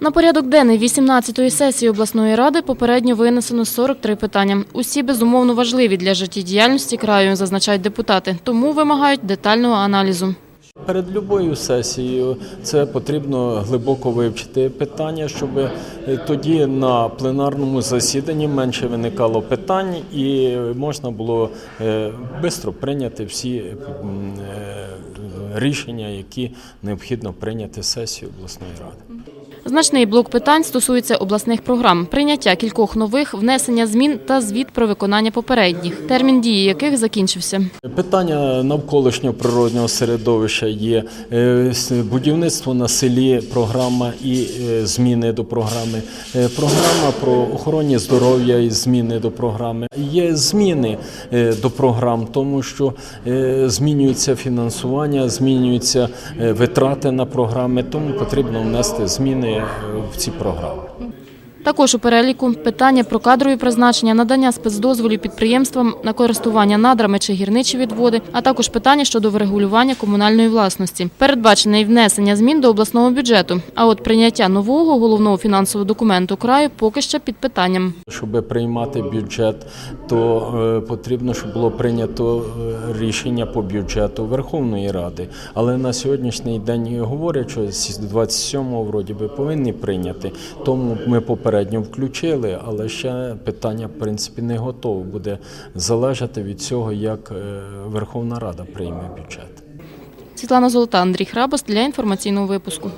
На порядок денний 18-ї сесії обласної ради попередньо винесено 43 питання. Усі безумовно важливі для життєдіяльності краю, зазначають депутати, тому вимагають детального аналізу. Перед любою сесією це потрібно глибоко вивчити питання, щоб е, тоді на пленарному засіданні менше виникало питань і можна було швидко прийняти всі е, рішення, які необхідно прийняти сесію обласної ради. Значний блок питань стосується обласних програм, прийняття кількох нових, внесення змін та звіт про виконання попередніх, термін дії яких закінчився. Питання навколишнього природнього середовища є е, будівництво на селі, програма і е, зміни до програми, е, програма про охоронні здоров'я і зміни до програми. Є зміни до програм, тому що змінюється фінансування, змінюються витрати на програми, тому потрібно внести зміни в ці програми. Також у переліку питання про кадрові призначення, надання спецдозволів підприємствам на користування надрами чи гірничі відводи, а також питання щодо врегулювання комунальної власності. Передбачене й внесення змін до обласного бюджету. А от прийняття нового головного фінансового документу краю поки що під питанням. Щоб приймати бюджет, то е, потрібно, щоб було прийнято е, рішення по бюджету Верховної Ради. Але на сьогоднішній день говорять, що з 27-го вроді би повинні прийняти. Тому ми попередньо включили, але ще питання в принципі не готове. Буде залежати від цього, як е, Верховна Рада прийме бюджет. Світлана Золота, Андрій Храбас для інформаційного випуску.